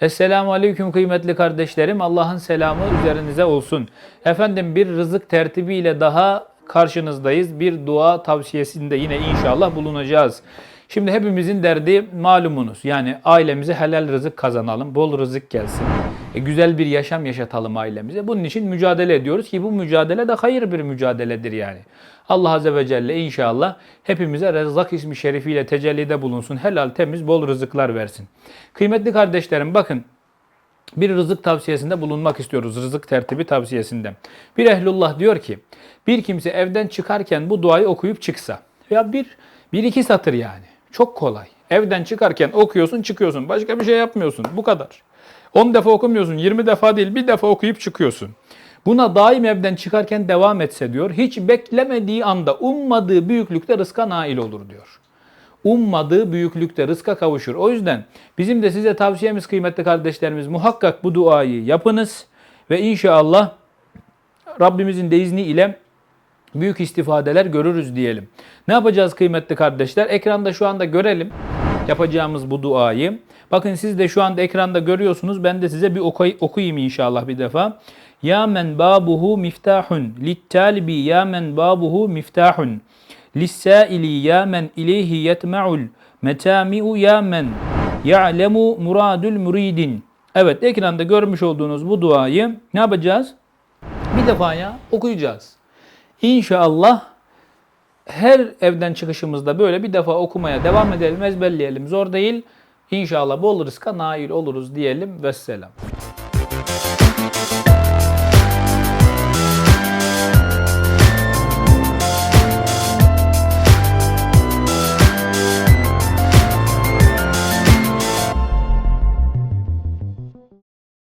Esselamu Aleyküm kıymetli kardeşlerim. Allah'ın selamı üzerinize olsun. Efendim bir rızık tertibiyle daha karşınızdayız. Bir dua tavsiyesinde yine inşallah bulunacağız. Şimdi hepimizin derdi malumunuz. Yani ailemize helal rızık kazanalım, bol rızık gelsin. E, güzel bir yaşam yaşatalım ailemize. Bunun için mücadele ediyoruz ki bu mücadele de hayır bir mücadeledir yani. Allah Azze ve Celle inşallah hepimize Rezzak ismi şerifiyle tecellide bulunsun. Helal, temiz, bol rızıklar versin. Kıymetli kardeşlerim bakın bir rızık tavsiyesinde bulunmak istiyoruz. Rızık tertibi tavsiyesinde. Bir ehlullah diyor ki bir kimse evden çıkarken bu duayı okuyup çıksa. Ya bir, bir iki satır yani. Çok kolay. Evden çıkarken okuyorsun çıkıyorsun. Başka bir şey yapmıyorsun. Bu kadar. 10 defa okumuyorsun. 20 defa değil bir defa okuyup çıkıyorsun. Buna daim evden çıkarken devam etse diyor. Hiç beklemediği anda ummadığı büyüklükte rızka nail olur diyor ummadığı büyüklükte rızka kavuşur. O yüzden bizim de size tavsiyemiz kıymetli kardeşlerimiz muhakkak bu duayı yapınız ve inşallah Rabbimizin de izni ile büyük istifadeler görürüz diyelim. Ne yapacağız kıymetli kardeşler? Ekranda şu anda görelim yapacağımız bu duayı. Bakın siz de şu anda ekranda görüyorsunuz. Ben de size bir okuyayım, okuyayım inşallah bir defa. Ya men babuhu miftahun littalibi ya men babuhu miftahun lissaili ya men ileyhi yetma'ul metami'u ya men ya'lemu muradul muridin. Evet ekranda görmüş olduğunuz bu duayı ne yapacağız? Bir defa ya okuyacağız. İnşallah her evden çıkışımızda böyle bir defa okumaya devam edelim, ezberleyelim. Zor değil. İnşallah bol rızka nail oluruz diyelim. Vesselam.